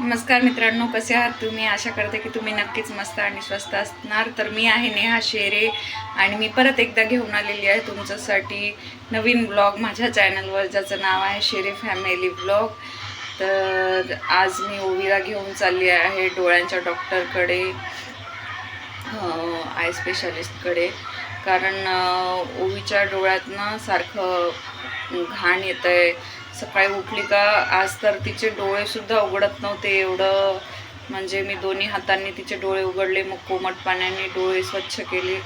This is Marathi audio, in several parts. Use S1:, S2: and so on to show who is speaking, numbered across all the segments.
S1: नमस्कार मित्रांनो कसे आहात तुम्ही? आशा करते की तुम्ही नक्कीच मस्त आणि स्वस्त असणार. तर मी आहे नेहा शेरे आणि मी परत एकदा घेऊन आलेली आहे तुमच्यासाठी नवीन ब्लॉग माझ्या चॅनलवर ज्याचं नाव आहे शेरे फॅमिली ब्लॉग तर आज मी ओवीला घेऊन चालली आहे डोळ्यांच्या डॉक्टरकडे आय स्पेशालिस्टकडे कारण ओवीच्या डोळ्यातनं सारखं घाण येतं आहे सकाळी उठली का आज तर तिचे डोळेसुद्धा उघडत नव्हते. एवढं म्हणजे मी दोन्ही हातांनी तिचे डोळे उघडले मग कोमट पाण्याने डोळे स्वच्छ केले.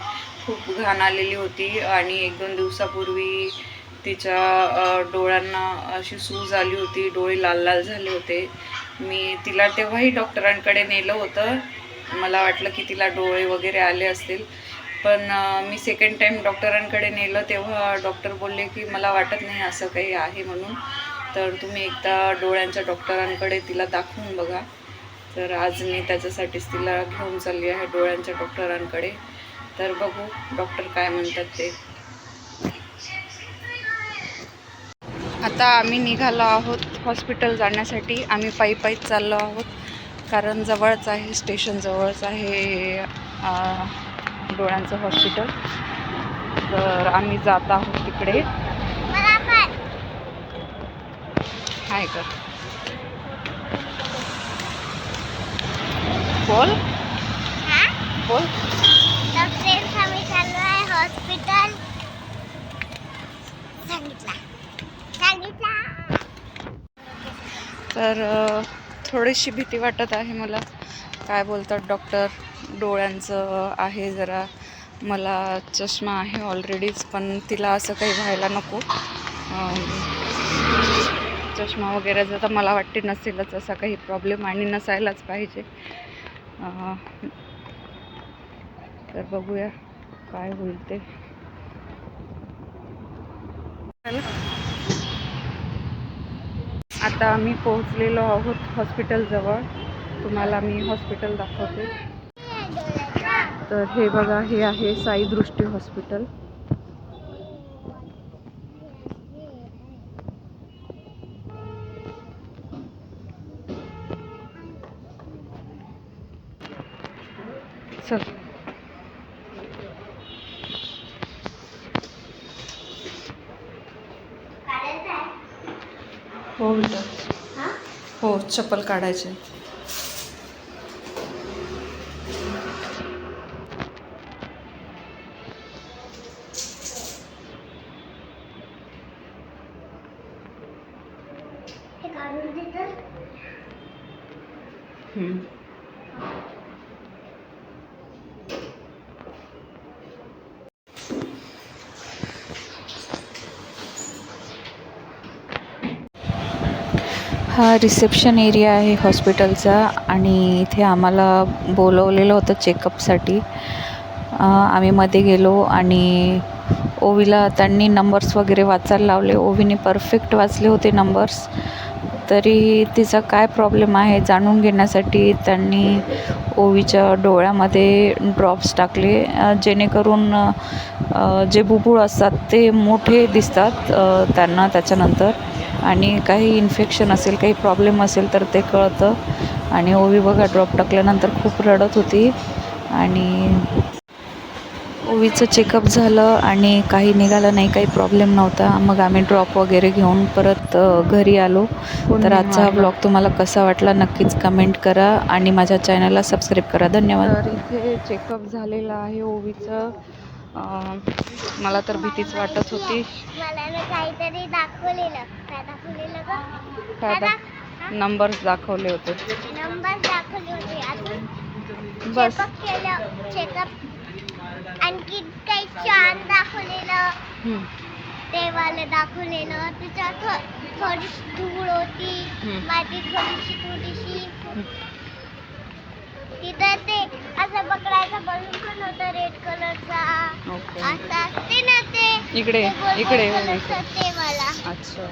S1: खूप घाण आलेली होती आणि एक दोन दिवसापूर्वी तिच्या डोळ्यांना अशी सूज आली होती डोळे लाल लाल झाले होते. मी तिला तेव्हाही डॉक्टरांकडे नेलं होतं. मला वाटलं की तिला डोळे वगैरे आले असतील. पण मी सेकंड टाईम डॉक्टरांकडे नेलं तेव्हा डॉक्टर बोलले की मला वाटत नाही असं काही आहे म्हणून. तर तुम्ही एकदा डोळ्यांच्या डॉक्टरांकडे तिला दाखवून बघा. तर आज मी त्याच्यासाठीच तिला घेऊन चालली आहे डोळ्यांच्या डॉक्टरांकडे. तर बघू डॉक्टर काय म्हणतात ते. आता आम्ही निघालो आहोत हॉस्पिटल जाण्यासाठी. आम्ही पायी पायीच चाललो आहोत. कारण जवळच आहे स्टेशन जवळच आहे डोळ्यांचं हॉस्पिटल. तर आम्ही जात आहोत तिकडे. हाय कर. बोल. बोल.
S2: हॉस्पिटल सांगितला. सांगितला.
S1: तर थोडीशी भीती वाटत आहे मला. काय बोलतात डॉक्टर डोळ्यांचं आहे जरा. मला चष्मा आहे ऑलरेडीच पण तिला असं काही व्हायला नको. चष्मा वगैरे जर तर मला वाटते नसेलच असा काही प्रॉब्लेम आणि नसायलाच पाहिजे. तर बघूया काय होईल ते. आता आम्ही पोहोचलेलो आहोत हॉस्पिटलजवळ तुम्हाला मी हॉस्पिटल दाखवते. तर हे बघा हे आहे साई दृष्टी हॉस्पिटल चल. हो बेटा. हो चप्पल काढायचे.
S2: काढून
S1: हा रिसेप्शन एरिया आहे हॉस्पिटलचा आणि इथे आम्हाला बोलवलेलं होतं चेकअपसाठी. आम्ही मध्ये गेलो आणि ओवीला त्यांनी नंबर्स वगैरे वाचायला लावले. ओवीने परफेक्ट वाचले होते नंबर्स तरी तिचा काय प्रॉब्लेम आहे जाणून घेण्यासाठी त्यांनी ओवीच्या डोळ्यामध्ये ड्रॉप्स टाकले. जेणेकरून जे बुबुळ असतात ते मोठे दिसतात त्यांना त्याच्यानंतर. आणि काही इन्फेक्शन असेल काही प्रॉब्लेम असेल तर ते कळतं. आणि ओवी बघा ड्रॉप टाकल्यानंतर खूप रडत होती. आणि ओवीचं चेकअप झालं आणि काही निघालं नाही काही प्रॉब्लेम नव्हता. मग आम्ही ड्रॉप वगैरे घेऊन परत घरी आलो. तर आजचा हा ब्लॉग तुम्हाला कसा वाटला नक्कीच कमेंट करा आणि माझ्या चॅनलला सबस्क्राईब करा. धन्यवाद. तर इथे चेकअप झालेलं आहे ओवीचं. मला तर भीतीच वाटत होती.
S2: काहीतरी दाखवलेलं. काय दाखवलेलं
S1: काय नंबर्स दाखवले होते.
S2: नंबर दाखवले होते. अजून
S1: बस.
S2: चेकअप केलं. चेकअप आणखी काही छान दाखवलेलं. ते वाले दाखवलेलं. त्याच्यात थोडीशी धूळ होती. माती थोडीशी थोडीशी. तिथं ते असं पकडायचा बलून पण होतं रेड कलरचा असं असते ना ते.
S1: इकडे इकडे
S2: ते मला.
S1: अच्छा.